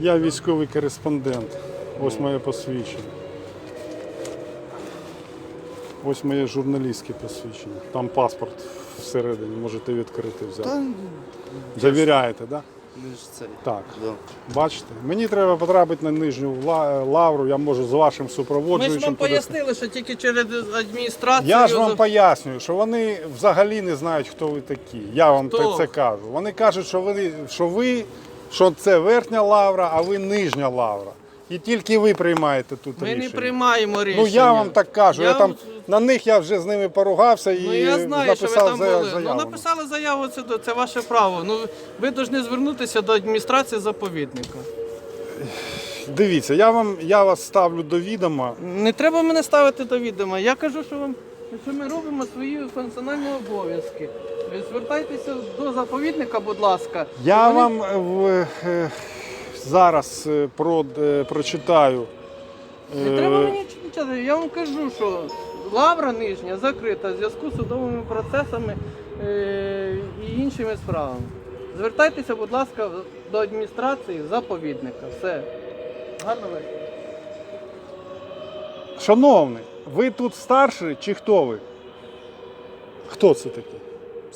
Я військовий кореспондент. Ось моє посвідчення. Ось моє журналістське посвідчення. Там паспорт всередині, можете відкрити взяти. Та Завіряєте, так? Да? Так. Да. Бачите? Мені треба потрапити на нижню лавру, я можу з вашим Ми ж вам пояснили, що тільки через адміністрацію. Я ж вам пояснюю, що вони взагалі не знають, хто ви такі. Я вам Хто? це- це кажу. Вони кажуть, що ви, що ви, що це верхня лавра, а ви нижня лавра. І тільки ви приймаєте тут Ми рішення. не приймаємо рішення. Ну я вам так кажу. Я, Я там на них я вже з ними поругався і Ну я знаю, що ви написав там за- були. заяву. Ну написали заяву, це, до- це ваше право. Ну ви повинні звернутися до адміністрації заповідника. Дивіться, я вам я вас ставлю до відома. Не треба мене ставити до відома. Я кажу, що вам що ми робимо свої функціональні обов'язки. Звертайтеся до заповідника, будь ласка. Я Вони- вам е, в, е, зараз е, про, е, прочитаю. Не треба мені читати. Я вам кажу, що лавра нижня закрита в зв'язку з судовими процесами е, і іншими справами. Звертайтеся, будь ласка, до адміністрації заповідника. Все. Гарно вечора. Шановний, ви тут старший чи хто ви? Хто це такий?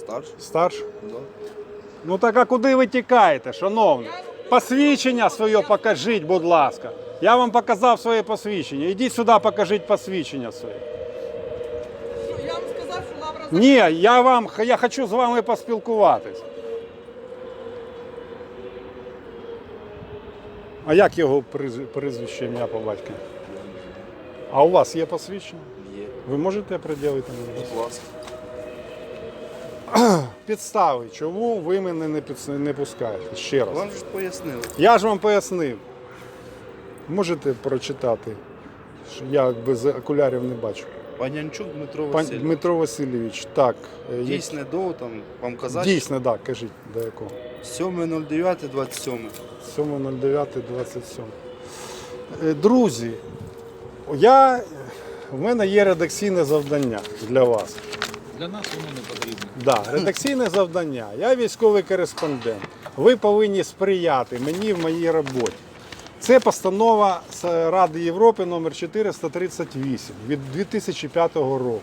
Старший? Старший? Да. Ну так а куди ви тікаєте, шановний? Посвідчення своє покажіть, будь ласка. Я вам показав своє посвідчення. Ідіть сюди, покажіть посвідчення своє. Я вам сказав, що лавра Ні, я вам я хочу з вами поспілкуватись. А як його прізвище ім'я по батькові? А у вас є посвідчення? Є. Ви можете приділити мені? Будь ласка. Підстави, чому ви мене не, підс- не пускаєте? Ще раз. Вам ж пояснили. Я ж вам пояснив. Можете прочитати, що я без окулярів не бачу. Панянчук Дмитро Пан Васильович. Дмитро Васильович, так. е, є- Дійсне до там вам казати. Дійсно, так, кажіть, до якого. 7.09.27. 7.09.27. Е, Друзі, я, в мене є редакційне завдання для вас. Для нас воно не потрібно. Да, редакційне завдання. Я військовий кореспондент. Ви повинні сприяти мені в моїй роботі. Це постанова Ради Європи номер 438 від 2005 року.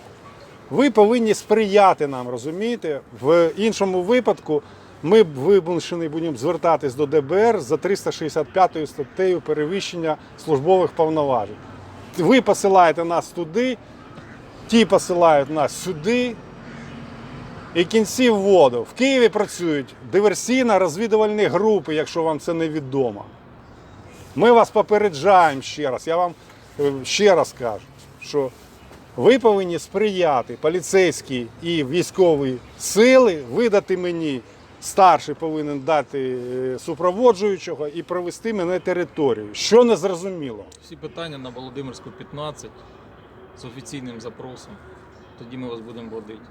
Ви повинні сприяти нам, розумієте? В іншому випадку ми вимушені будемо звертатись до ДБР за 365 статтею перевищення службових повноважень. Ви посилаєте нас туди, ті посилають нас сюди. І кінці в воду. В Києві працюють диверсійно-розвідувальні групи, якщо вам це не відомо. Ми вас попереджаємо ще раз. Я вам е, ще раз кажу, що ви повинні сприяти поліцейські і військові сили, видати мені, старший повинен дати е, супроводжуючого і провести мене територію. Що не зрозуміло. Всі питання на Володимирську 15 з офіційним запросом. Тоді ми вас будемо водити.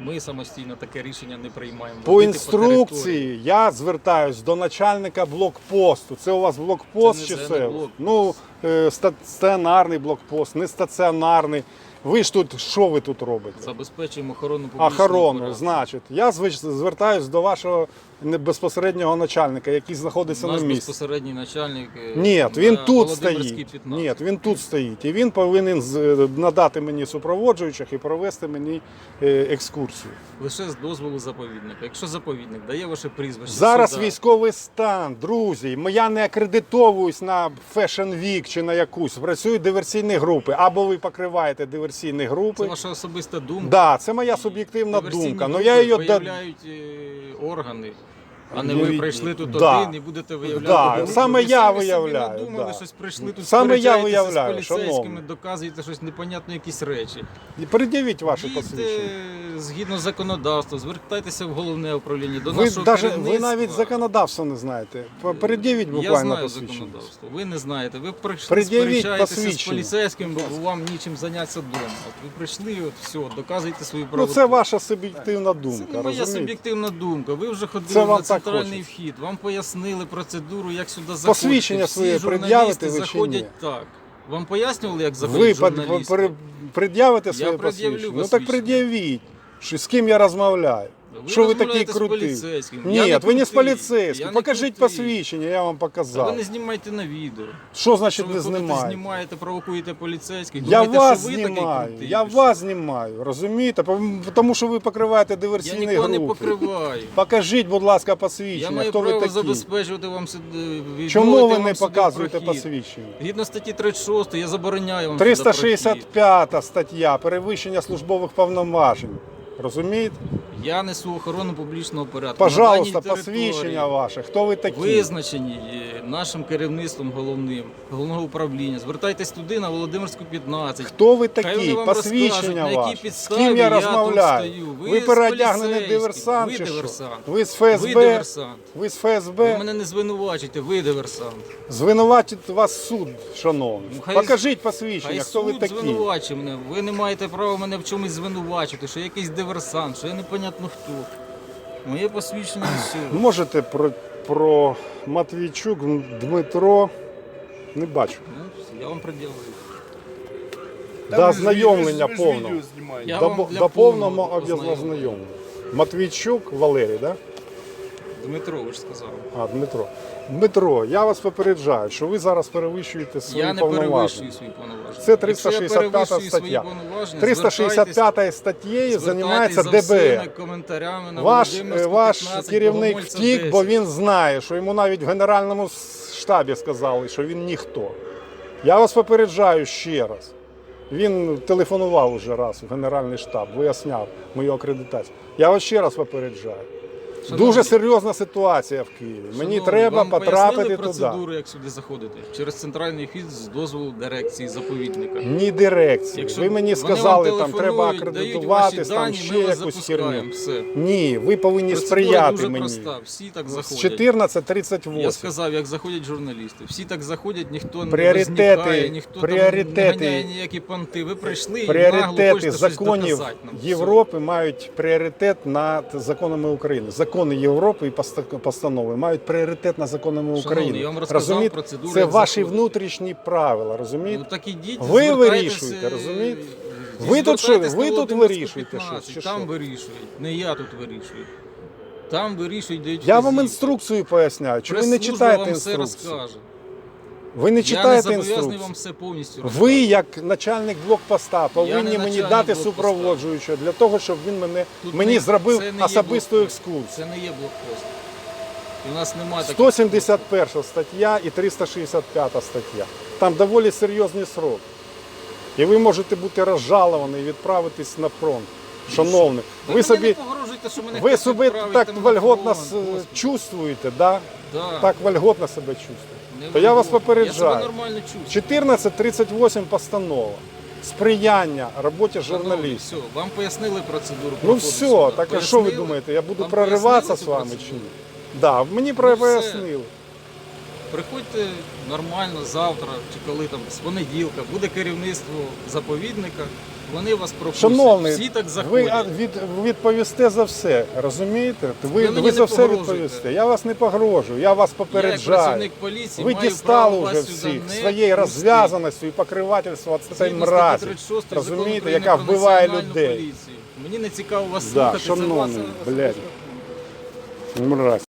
Ми самостійно таке рішення не приймаємо. По Водити інструкції інструкції я звертаюсь до начальника блокпосту. Це у вас блокпост Це чи це блокпост. Ну, е, стаціонарний блокпост, не стаціонарний. Ви ж тут, що ви тут робите? Забезпечуємо охорону публічного Охорону, порядку. значить. Я звич- звертаюсь до вашого не- безпосереднього начальника, який знаходиться Наш на місці. безпосередній начальник. е, Ні, на тут Володимирській стоїть. 15. Ні, він тут стоїть. І він повинен з- надати мені супроводжуючих і провести мені е, екскурсію. Лише з дозволу заповідника. Якщо заповідник дає ваше прізвище. Зараз сюди, військовий стан, друзі. м- Я не акредитовуюсь на Fashion Week чи на якусь. Працюють диверсійні групи. Або ви покриваєте диверсійні Це групи. ваша особиста думка. Да, це моя суб'єктивна думка. Ну я її виявляють е, органи. А не ви прийшли тут Да. один і будете виявляти. Да, групу. саме Ви я виявляю, Думали, да. щось прийшли тут, Саме я виявляю, з поліцейськими, шановні. доказуєте щось непонятно, якісь речі. Пред'явіть ваше посвідчення. Згідно законодавства, звертайтеся в головне управління до Ви, нашого даже, ви керівництва. навіть законодавство не знаєте. П- Пред'явіть Я буквально знаю посвідчення. законодавство. Ви не знаєте. Ви прийшли Пред'явіть сперечаєтеся з посвідчення. поліцейським, бо вам нічим зайнятися вдома. От ви прийшли, от все, доказуйте свою Ну правоту. це ваша суб'єктивна Це думка. не моя розумієте? суб'єктивна думка. Ви вже Це ходили вам на так центральний хочеться. вхід, вам пояснили процедуру, як сюди заходити. Посвідчення Всі своє журналісти пред'явите ви чи заходять ні? так. Вам пояснювали, як Ви заходять под- журналісти? пред'явите своє пред'явлю посвідчення? Ну так посвідчення. пред'явіть, що з ким я розмовляю. Ви Що ви такий розмовляєте з крутий? поліцейським. Я Ні, не ви не з крутий. поліцейським. Не Покажіть крутий. посвідчення, я вам Та показав. ви не знімайте на відео. Що значить Що не ви ходите, знімаєте? знімаєте, провокуєте поліцейських. Я думаєте, вас що ви такий знімаю, крутий, я чи що? вас знімаю, розумієте? Пом- Тому що ви покриваєте Я диверсійні нікого не групи. покриваю. Покажіть, будь ласка, Я посвідчення, маю хто ви право такі. забезпечувати вам сюди. відмовити Чому ви вам не сюди показуєте прохід. посвідчення? Згідно статті 36 я забороняю вам сюди прохід. 365 стаття перевищення службових повноважень. Розумієте? Я несу охорону публічного порядку. Пожалуйста, посвідчення ваше. Хто ви такі? Визначені нашим керівництвом головним головного управління. Звертайтесь туди на Володимирську 15. Хто ви такі? Посвідчення ваше. З ким я я тут стою. Ви Ви переодягнений диверсант Ви чи що? диверсант. Ви з Ви ФСБ? диверсант. Ви з Ви мене не звинувачуйте, ви диверсант. Звинуватить вас суд, шановний. Ну, хай- Покажіть посвідчення, Хай хто ви такі. звинувачує мене. Ви не маєте права мене в чомусь звинувачити, що я якийсь диверсант, що я непонятно хто. Моє посвідчення і все. Можете про, про Матвійчук Дмитро. Не бачу. Ну, все, я вам приділив. До ви ж- ознайомлення ви ж повного. відео знімаєте. Я До, вам до повного повного ознайомлення. ознайомлення. Матвійчук Валерій, да? Дмитро, ви ж сказали. А, Дмитро. Дмитро, я вас попереджаю, що ви зараз перевищуєте свої Я не повноваження. перевищую свої повноваження. Це 365 стаття. 365 статтєю займається за ДБР. коментарями на Ваш, е, ваш 15, керівник втік, 10. бо він знає, що йому навіть в Генеральному штабі сказали, що він ніхто. Я вас попереджаю ще раз. Він телефонував уже раз в Генеральний штаб, виясняв мою акредитацію. Я вас ще раз попереджаю. Дуже серйозна ситуація в Києві. Мені шановні, треба вам потрапити пояснили туди. процедуру, як сюди заходити? Через центральний вхід з дозволу дирекції заповідника. Ні дирекції. Якщо ви мені вони вам сказали, там треба телефонують, акредитуватись, там ще ми вас якусь запускаємо. херню. Все. Ні, ви повинні Процедура сприяти дуже мені. проста. Всі так З заходять. 14.38. Я сказав, як заходять журналісти. Всі так заходять, ніхто не Пріоритети- ніхто пріоритети- там не ганяє ніякі понти. Ви прийшли і нагло Пріоритети хочете щось законів доказати нам. Все. Європи мають пріоритет над законами України. Закони Європи і постанови мають пріоритет на законами України. я вам розказав процедуру, Це ваші заходити. внутрішні правила, розумієте? Ну так ідіть, Ви вирішуєте, розумієте? Ви тут що, ви тут вирішуєте 15, щось, Там вирішують, не я тут вирішую. Там вирішують, дають Я вам інструкцію поясняю. Чи ви не читаєте інструкцію? Ви не Я не читаєте зобов'язаний інструкцію. вам все повністю Ви, розказати. як начальник блокпоста, повинні не мені начальник дати блокпоста. супроводжуючого для того, щоб він мене Тут мені не- зробив це не є особисту блокпост. екскурсію. Це не є блокпост. І у нас немає таких. 171 стаття і 365 стаття. Там доволі серйозні сроки. І ви можете бути розжаловані і відправитись на фронт. Шановний, ви мені собі, погрожуйте, що мене ви хтось собі відправить так там на вольготно фронт, с- Господи. чувствуєте, да? Да. так вольготно себе чувствуєте. Не То я вас. Я попереджаю. себе нормально чувствую. 1438 постанова. Сприяння роботі Шановні, журналістів. Все, вам пояснили процедуру. Ну проходу все, сюди? так а що ви Пояснили? думаєте, я буду Вам прориватися пояснили з цю вами чи процедуру? ні? Да, мені Ну, все. пояснили. Приходьте нормально завтра чи коли там з понеділка буде керівництво заповідника. Вони вас пропустять. Шановний, Всі так ви заходять. від, відповісте за все, розумієте? Ви, Ви ви, за все погрожуєте. відповісте. Я вас не погрожую, я вас Я як попереджаю. працівник поліції Ви маю дістали право вже вас сюди всіх не своєю пустити. розв'язаністю і покривательством от цієї Згідно статті мразі. 36 Закону Розумієте, України яка про вбиває національну людей. поліцію. Мені не цікаво вас Да, слухати, це шановний, блядь. Мразь.